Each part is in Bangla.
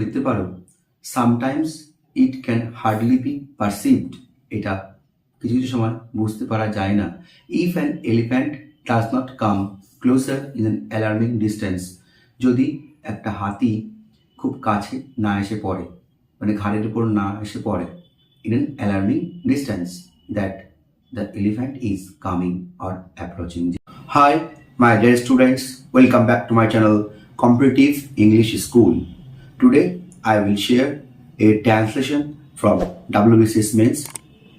লিখতে পারো sometimes it can hardly be perceived এটা কিছু কিছু সময় বুঝতে পারা যায় না if an elephant does not come closer in an alarming distance যদি একটা হাতি খুব কাছে না এসে পড়ে মানে ঘাড়ের উপর না এসে পড়ে in an alarming distance that the elephant is coming or approaching hi my dear students. Welcome back to my channel Competitive English School. Today, I will share a translation from WBCS Mains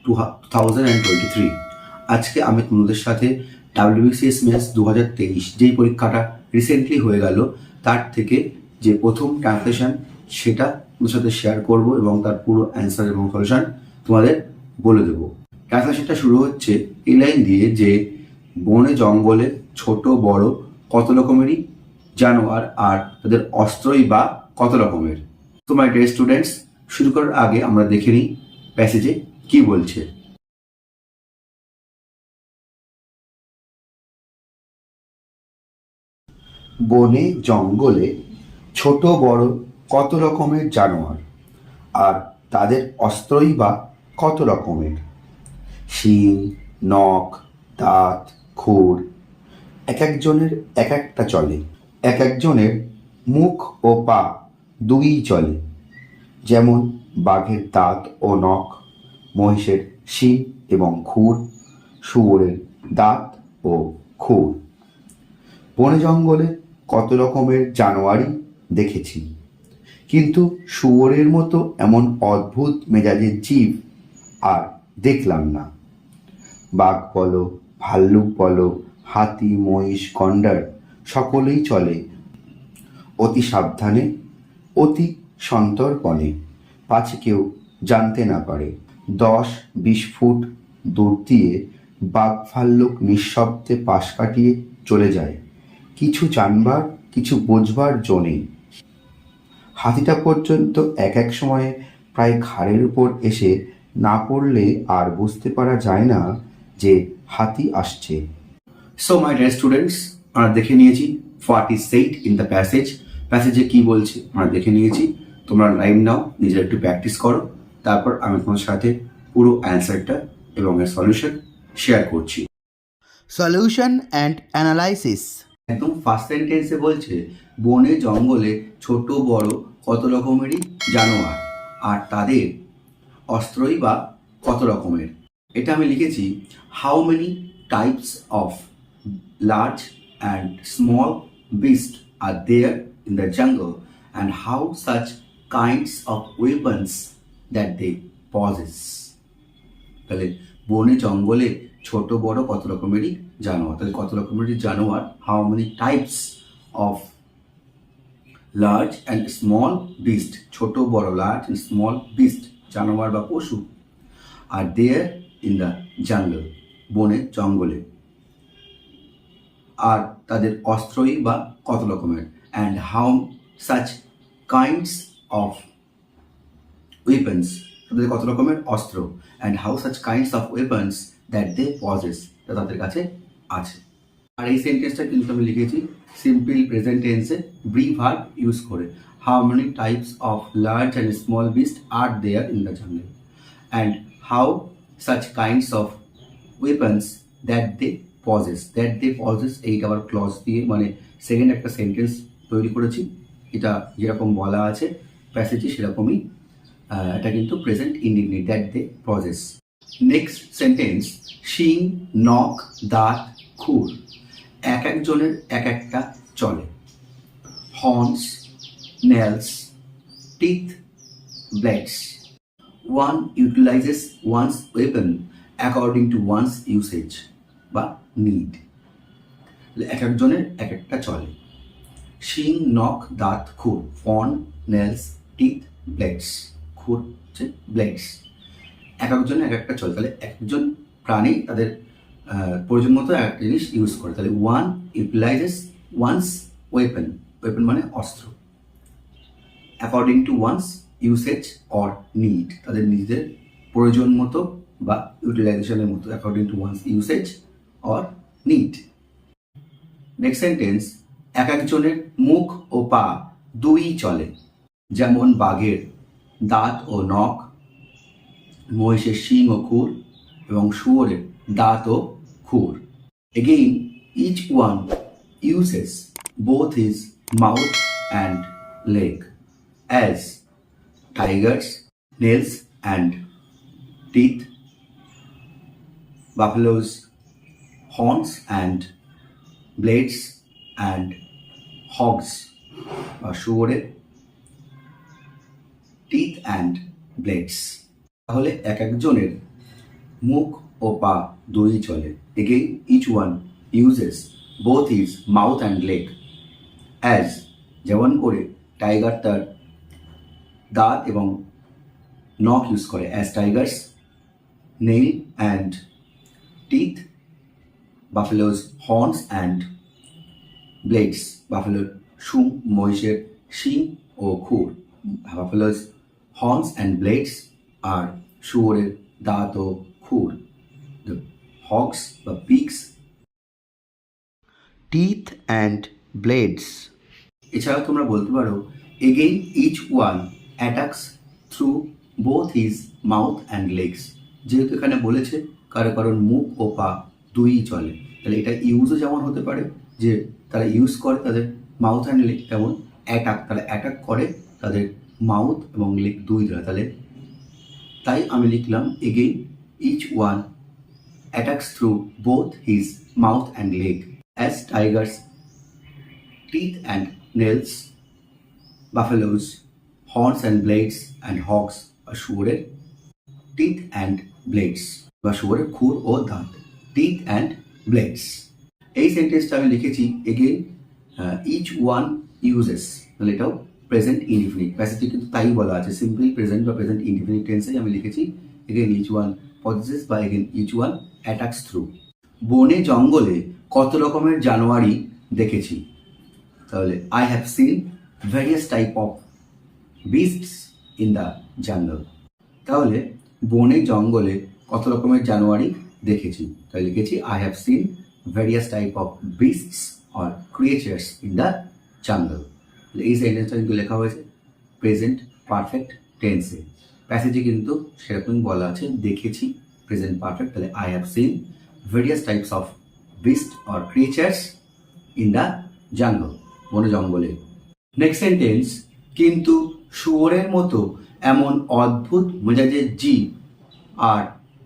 2023. আজকে আমি তোমাদের সাথে WBCS Mains 2023 যেই পরীক্ষাটা রিসেন্টলি হয়ে গেল তার থেকে যে প্রথম ট্রান্সলেশন সেটা তোমাদের সাথে শেয়ার করব এবং তার পুরো অ্যান্সার এবং সলিউশন তোমাদের বলে দেবো ট্রান্সলেশনটা শুরু হচ্ছে এই লাইন দিয়ে যে বনে জঙ্গলে ছোট বড় কত রকমেরই জানোয়ার আর তাদের অস্ত্রই বা কত রকমের? তো মাই ডিয়ার স্টুডেন্টস শুরু করার আগে আমরা দেখে নিই প্যাসেজে কি বলছে। বনে জঙ্গলে ছোট, বড় কত রকমের জানোয়ার, আর তাদের অস্ত্রই বা কত রকমের? শিং, নখ, দাঁত, খুর, এক একজনের এক একটা চলে। এক একজনের মুখ ও পা দুই চলে, যেমন বাঘের দাঁত ও নখ, মহিষের শিং এবং খুর, শুয়োরের দাঁত ও খুর। বনে জঙ্গলে কত রকমের জানোয়ারই দেখেছি, কিন্তু শুয়োরের মতো এমন অদ্ভুত মেজাজের জীব আর দেখলাম না। বাঘ বলো, ভাল্লুক বলো, হাতি, মহিষ গন্ডার সকলেই চলে অতি সাবধানে অতি সন্তর্পণে। পাছে কেউ জানতে না পারে। দশ, বিশ ফুট দূর দিয়ে বাঘ ভাল্লুক নিঃশব্দে পাশ কাটিয়ে চলে যায়। কিছু জানবার, কিছু বোঝবার জো নেই। হাতিটা পর্যন্ত এক এক সময়ে প্রায় ঘাড়ের উপর এসে না পড়লে আর বুঝতে পারা যায় না যে হাতি আসছে। সো মাই ডিয়ার স্টুডেন্টস আমরা দেখে নিয়েছি what is said in the passage প্যাসেজে কি বলছে? আমরা দেখে নিয়েছি। তোমরা লাইন নাও নিজের একটু প্র্যাকটিস করো। তারপর আমি তোমার সাথে পুরো অ্যান্সারটা এবং এর সলিউশন শেয়ার করছি। সলিউশন অ্যান্ড অ্যানালাইসিস একদম ফার্স্ট সেন্টেন্সে বলছে বনে জঙ্গলে ছোট বড় কত রকমেরই জানোয়ার আর তাদের অস্ত্রই বা কত রকমের? এটা আমি লিখেছি how many types of large and small beast are there in the jungle and how such kinds of weapons that they possess তাহলে বনে, জঙ্গলে ছোট, বড় কত রকমেরই জানোয়ার? তাহলে কত রকমেরই জানোয়ার? How many types of large and small beast ছোট, বড় লার্জ অ্যান্ড স্মল বিস্ট জানোয়ার বা পশু আর দেয়ার ইন দ্য জঙ্গল বনে, জঙ্গলে? আর তাদের অস্ত্রই বা কত রকমের? And how such kinds of weapons তাদের কত রকমের অস্ত্র and how such kinds of weapons that they possess তাদের কাছে আছে। আর এই সেন্টেন্সটা কিন্তু আমি লিখেছি সিম্পল প্রেজেন্ট টেন্সে ব্রি ভার্ব ইউজ করে। How many types of large and small beast are there in the jungle and how such kinds of weapons that they possess that they possess এইটা আবার ক্লজ দিয়ে মানে সেকেন্ড একটা সেন্টেন্স তৈরি করেছি। এটা যেরকম বলা আছে প্যাসেজে সেরকমই এটা কিন্তু present indefinite that they possess next sentence শিং নখ দাঁত খুর এক একজনের এক একটা চলে। Horns nails teeth blades one utilizes one's weapon according to one's usage বা নিড এক একজনের এক একটা চলে। শিং, নখ, দাঁত, খুর, ফন, নেলস, টিথ, ব্লেডস। খুর হচ্ছে ব্লেডস। এক একজন এক একটা চলে। তাহলে একজন প্রাণী তাদের প্রয়োজন মতো এক একটা জিনিস ইউজ করে। তাহলে one utilizes one's weapon weapon মানে অস্ত্র। According to one's usage or need তাদের নিজেদের প্রয়োজন মতো বা ইউটিলাইজেশনের মতো। According to one's usage or need next sentence এক একজনের মুখ ও পা দুই চলে যেমন বাঘের দাঁত ও নখ মহিষের শিং ও খুর এবং শুয়োরের দাঁত ও খুর। Again each one uses both his mouth and leg as tigers nails and teeth, buffaloes, horns and blades, and hogs বা শুয়োরের টিথ অ্যান্ড ব্লেডস তাহলে এক একজনের মুখ ও পা দুই চলে। Again each one uses both his mouth and leg as যেমন করে টাইগার তার দাঁত এবং নখ ইউজ করে। As tiger's nail and teeth buffalo's horns and blades বাফেলোর শুং মহিষের শিং ও খুর বাফেলোজ হর্নস অ্যান্ড ব্লেডস আর শুয়োরের দাঁত ও খুর হক্স বা পিক্স টিথ অ্যান্ড ব্লেডস এছাড়াও তোমরা বলতে পারো again each one attacks through both his mouth and legs যেহেতু এখানে বলেছে, কারও কারোর মুখ ও পা দুই চলে। তাহলে এটা ইউজও যেমন হতে পারে, যে তারা ইউজ করে তাদের মাউথ অ্যান্ড লেগ তেমন অ্যাটাক তারা অ্যাটাক করে তাদের মাউথ এবং লেগ দুই দ্বারা তাহলে তাই আমি লিখলাম again each one attacks through both his mouth and leg as tigers teeth and nails buffaloes, horns and blades and hogs বা শুয়োরের টিথ অ্যান্ড ব্লেডস বা শুয়োরের খুর ও দাঁত টিথ অ্যান্ড blades এই সেন্টেন্সটা আমি লিখেছি এগেন ইচ ওয়ান ইউজেস তাহলে এটাও প্রেজেন্ট ইনডিফিনিট প্যাসেজে কিন্তু তাই বলা আছে সিম্পল প্রেজেন্ট বা প্রেজেন্ট ইনডিফিনিট টেন্সে আমি লিখেছি এগেন ইচ ওয়ান পজেসেস বা again each one attacks through বনে জঙ্গলে কত রকমের জানোয়ারি দেখেছি? তাহলে I have seen various type of beasts in the jungle তাহলে বনে জঙ্গলে কত রকমের জানোয়ারি দেখেছি? তাই লিখেছি I have seen various type of beasts or creatures in the jungle এই সেন্টেন্সটা কিন্তু লেখা হয়েছে? প্রেজেন্ট পারফেক্ট টেন্সে প্যাসেজে কিন্তু সেরকমই বলা আছে, দেখেছি প্রেজেন্ট পারফেক্ট তাহলে I have seen various types of beast or creatures in the jungle বনে জঙ্গলে নেক্সট সেন্টেন্স কিন্তু শুয়োরের মতো এমন অদ্ভুত মেজাজের জীব আর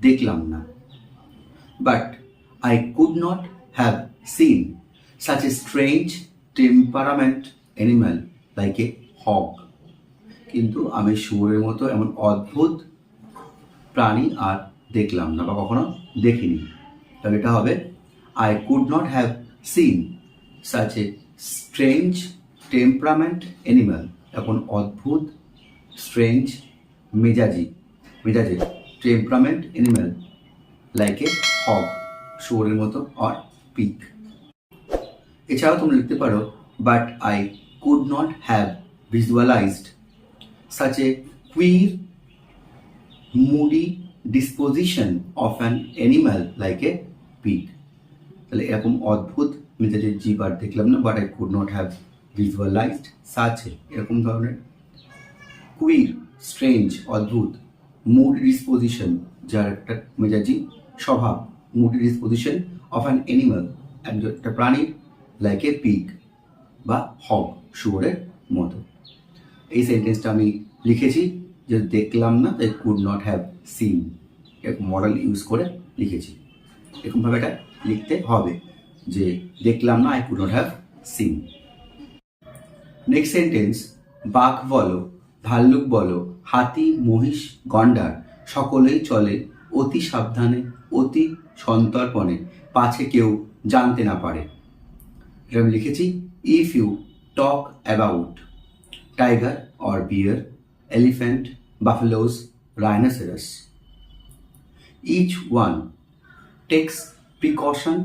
দেখলাম না। But I could not have seen such a strange temperament animal like a hog কিন্তু আমি শুয়োরের মতো এমন অদ্ভুত প্রাণী আর দেখলাম না বা কখনো দেখিনি। তবে এটা হবে I could not have seen such a strange temperament animal এখন অদ্ভুত স্ট্রেঞ্জ মেজাজি মেজাজে temperament animal like a hog শুয়োরের মতো অর পিক এছাড়াও তুমি লিখতে পারো but I could not have visualized such a queer moody disposition of an animal like a pig তাহলে এরকম অদ্ভুত মেজাজের জীব আর দেখলাম না but I could not have visualized সাচে এরকম ধরনের কুইর স্ট্রেঞ্জ অদ্ভুত মুড ডিসপোজিশন যার একটা মেজাজি, স্বভাব mood disposition of an animal একটা প্রাণীর লাইক এ পিক বা হগ শুয়োরের মতো। এই সেন্টেন্সটা আমি লিখেছি, যে দেখলাম না তাই কুড নট হ্যাভ সিন এরকম মডেল ইউজ করে লিখেছি। এরকমভাবে এটা লিখতে হবে, যে দেখলাম না I could not have seen next sentence বাঘ বলো, ভাল্লুক বলো, হাতি, মহিষ, গন্ডার, সকলেই চলে অতি সাবধানে, অতি সন্তর্পণে। পাছে কেউ জানতে না পারে। আমি লিখেছি if you talk about tiger or bear elephant buffaloes rhinoceros each one takes precaution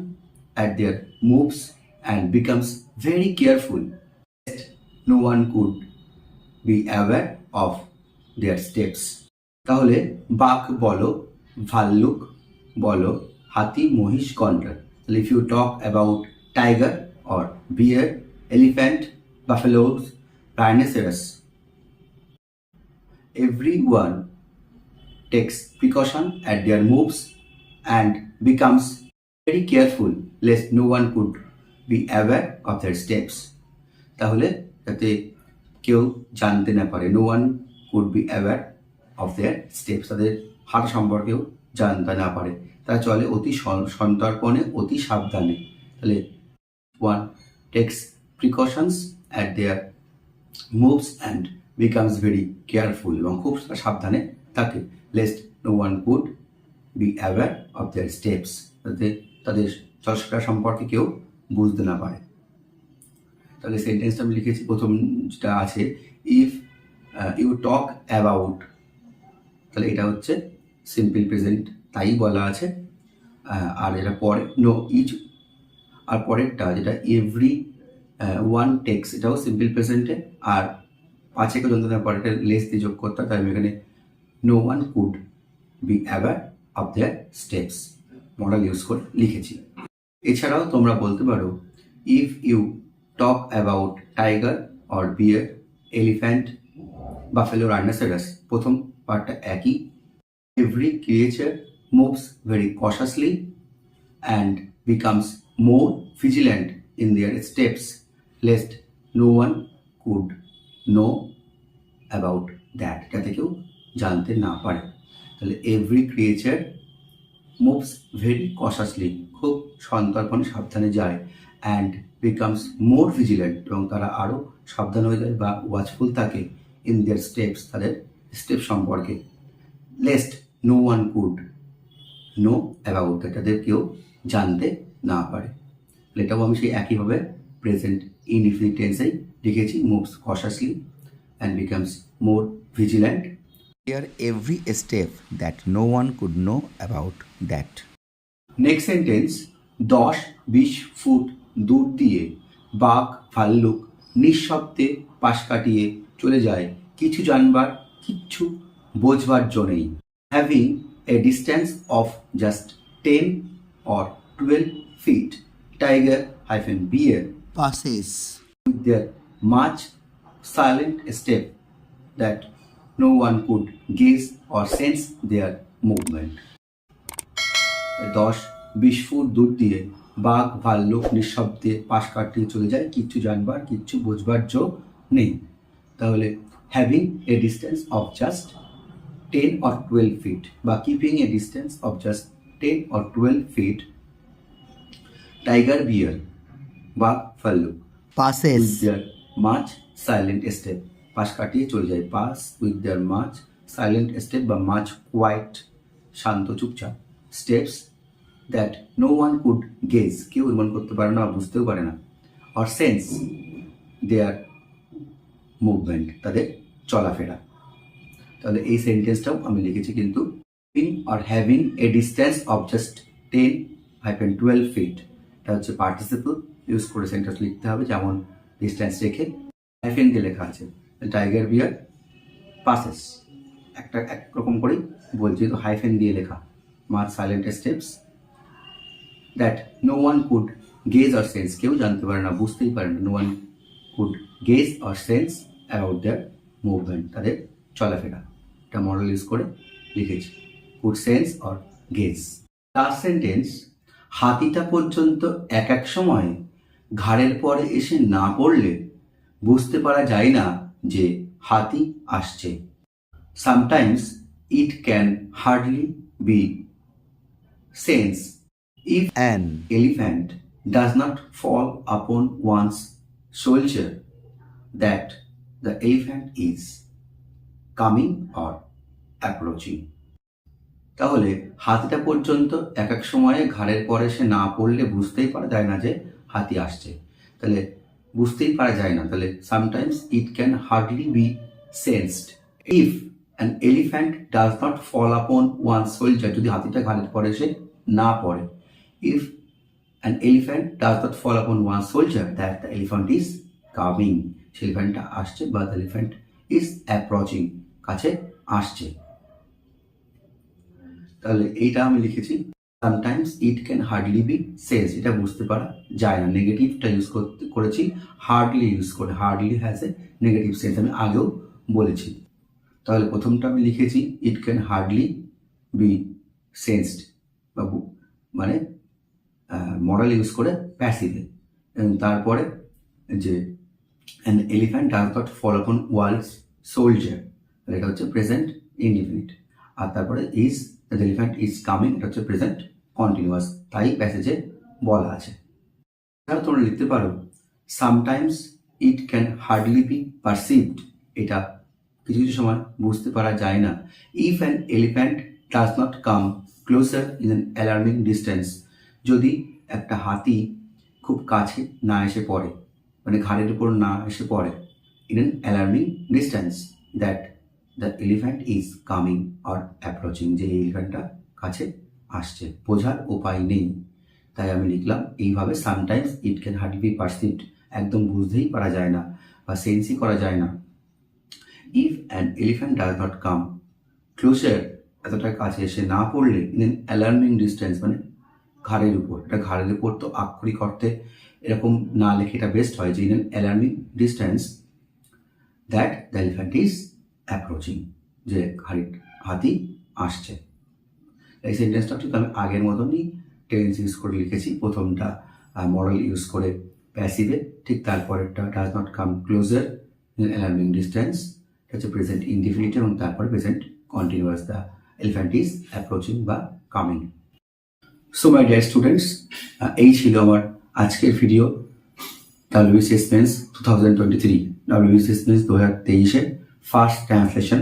at their moves and becomes very careful no one could be aware of their steps তাহলে বাঘ বলো, ভাল্লুক বলো হাতি মহিষ গন্ডার তাহলে if you talk about tiger or bear elephant buffaloes rhinoceros everyone takes precaution at their moves and becomes very careful lest no one could be aware of their steps তাহলে যাতে কেউ জানতে না পারে no one could be aware of their steps তাদের হাঁটা সম্পর্কেও জানতে না পারে। তারা চলে অতি সন- সন্তর্পণে অতি সাবধানে। তাহলে one takes precautions at their moves and becomes very careful এবং খুব সাবধানে থাকে। Lest no one could be aware of their steps যাতে তাদের চলাফেরা সম্পর্কে কেউ বুঝতে না পারে। তাহলে সেন্টেন্সটা আমি লিখেছি। প্রথম যেটা আছে ইফ ইউ টক অ্যাবাউট তাহলে এটা হচ্ছে সিম্পল প্রেজেন্ট তাই বলা আছে। আর এটা পরে নো ইচ আর পরেরটা যেটা এভরি ওয়ান টেক্স এটাও সিম্পল প্রেজেন্টে আর পাঁচে পর্যন্ত না পরেরটা লেস দিয়ে যোগ করতে তাই আমি এখানে no one could be aware of their steps model use করে লিখেছি। এছাড়াও তোমরা বলতে পারো if you talk about tiger or bear elephant buffalo rhinoceros প্রথম পার্টটা একই। Every creature moves very cautiously and becomes more vigilant in their steps, lest no one could know about that যাতে কেউ জানতে না পারে। তাহলে every creature moves very cautiously খুব সন্তর্পণে সাবধানে যায় অ্যান্ড বিকামস মোর ভিজিলেন্ট এবং তারা আরও সাবধান হয়ে যায় বা ওয়াচফুল থাকে ইন দেয়ার স্টেপস তাদের স্টেপ সম্পর্কে। Lest no one could know about এটাদের কেউ জানতে না পারে। এটাও আমি সেই একইভাবে প্রেজেন্ট ইনডিফিনিট টেন্সেই লিখেছি moves cautiously and becomes more vigilant Clear every step that no one could know about that. Next sentence দশ, বিশ ফুট দূর দিয়ে বাঘ ভাল্লুক নিঃশব্দে পাশ কাটিয়ে চলে যায়। কিছু জানবার, কিচ্ছু বোঝবার জন্যেই distance of just ten or twelve feet tiger hyphen bear Passes. with their much silent step that no one could gaze or sense their movement. দশ বিশ ফুট দূর দিয়ে বাঘ ভাল্লুক নিঃশব্দে পাশ কাটিয়ে চলে যায় কিচ্ছু জানবার কিচ্ছু বোঝবার জো নেই তাহলে having a distance of just ten or twelve feet বা keeping a distance of just ten or twelve feet tiger bear বাঘ ভাল্লুক with Passes. their much silent step. পাশ কাটিয়ে চলে যায় pass with their much silent step বা মাচ কোয়াইট শান্ত চুপচাপ। Steps that no one could gauge কেউ অনুমান করতে পারে না বা বুঝতেও পারে না। অর সেন্স দেয়ার মুভমেন্ট তাদের চলাফেরা। তাহলে এই সেন্টেন্সটাও আমি লিখেছি কিন্তু in or having a distance of just ten hyphen twelve feet এটা হচ্ছে পার্টিসিপল ইউজ করে সেন্টেন্স লিখতে হবে, যেমন ডিস্টেন্স রেখে হাইফেন দিয়ে লেখা আছে। টাইগার বিয়ার পাসেস একটা একরকম করেই বলছি, তো হাইফেন দিয়ে লেখা। মার silent steps that no one could gauge or sense কেউ জানতে পারে না, বুঝতেই পারে না। No one could gauge or sense about their movement তাদের চলাফেরা। এটা মডেল ইউজ করে লিখেছি। Good sense or gauge last sentence হাতিটা পর্যন্ত এক এক সময় ঘাড়ের পরে এসে না পড়লে বুঝতে পারা যায় না যে হাতি আসছে। Sometimes it can hardly be sense if an elephant does not fall upon one's shoulder that the elephant is coming or approaching তাহলে হাতিটা পর্যন্ত এক এক সময়ে ঘাড়ের পরে সে না পড়লে বুঝতেই পারা যায় না যে হাতি আসছে। তাহলে বুঝতেই পারা যায় না। তাহলে sometimes it can hardly be sensed if an elephant does not fall upon one shoulder যদি হাতিটা ঘাড়ের পরে সে না পড়ে। If an elephant does not fall upon one shoulder that the elephant is coming সে এলিফ্যান্টটা আসছে বা দ্য এলিফ্যান্ট ইজ অ্যাপ্রোচিং আসছে। তাহলে এইটা আমি লিখেছি sometimes it can hardly be sense এটা বুঝতে পারা যায় না। নেগেটিভটা ইউজ করতে, করেছি হার্ডলি ইউজ করে hardly has a negative sense আমি আগেও বলেছি। তাহলে প্রথমটা আমি লিখেছি it can hardly be sensed বা বু- মানে মডেল ইউজ করে প্যাসিভে তারপরে যে an elephant does not fall on world's shoulder এটা হচ্ছে প্রেজেন্ট ইনডিফিনিট আর তারপরে is the elephant is coming এটা হচ্ছে প্রেজেন্ট কন্টিনিউয়াস তাই প্যাসেজে বলা আছে। তাহলে তোমরা লিখতে পারো sometimes it can hardly be perceived এটা কিছু কিছু সময় বুঝতে পারা যায় না। If an elephant does not come closer in an alarming distance যদি একটা হাতি খুব কাছে না এসে পড়ে মানে ঘাড়ের উপর না এসে পড়ে in an alarming distance that the elephant is coming or approaching যে এলিফ্যান্টটা কাছে আসছে। বোঝার উপায় নেই। তাই আমি লিখলাম, এইভাবে sometimes it can hardly be perceived একদম বুঝতেই পারা যায় না বা সেন্সই করা যায় না। If an elephant does not come closer এতটা কাছে এসে না পড়লে ইন এন অ্যালার্মিং ডিস্টেন্স মানে ঘাড়ের উপর, এটা ঘাড়ের উপর তো আক্ষরিক অর্থে এরকম না লেখে এটা বেস্ট হয় যে in alarming distance that the elephant is approaching যে হাড়ি হাতি আসছে। এই সেন্টেন্সটা ঠিক আমি আগের মতনই টেন্স ইউজ করে লিখেছি। প্রথমটা মডেল ইউজ করে প্যাসিভে ঠিক তারপরেরটা does not come closer alarming distance হচ্ছে প্রেজেন্ট ইনডিফিনিট এবং তারপরে present continuous the elephant is approaching বা coming so my dear students এই ছিল আমার আজকের video WBCS mains two thousand twenty three WBCS mains দু হাজার তেইশে ফার্স্ট ট্রান্সলেশন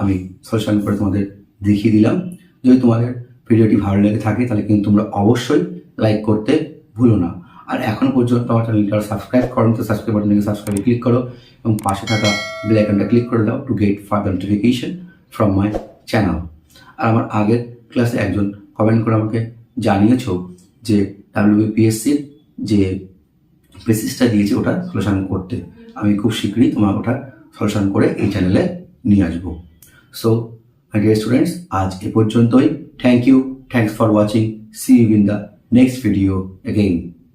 আমি সলিউশন করে তোমাদের দেখিয়ে দিলাম। যদি তোমাদের ভিডিওটি ভালো লেগে থাকে, তাহলে কিন্তু তোমরা অবশ্যই লাইক করতে ভুলো না। আর এখন পর্যন্ত আমার চ্যানেলটা সাবস্ক্রাইব করো তো সাবস্ক্রাইব বাটনে সাবস্ক্রাইবে ক্লিক করো এবং পাশে থাকা বেল আইকনটা ক্লিক করে দাও to get further notification from my channel আর আমার আগের ক্লাসে একজন কমেন্ট করে আমাকে জানিয়েছো যে ডাব্লিউবিপিএসসির যে প্রেসিসটা দিয়েছে, ওটা সলিউশন করতে। আমি খুব শীঘ্রই তোমার ওটা সলিউশন করে এই চ্যানেলে নিয়ে আসব। সো মাই ডিয়ার স্টুডেন্টস আজ এ পর্যন্তই। Thank you thanks for watching see you in the next video again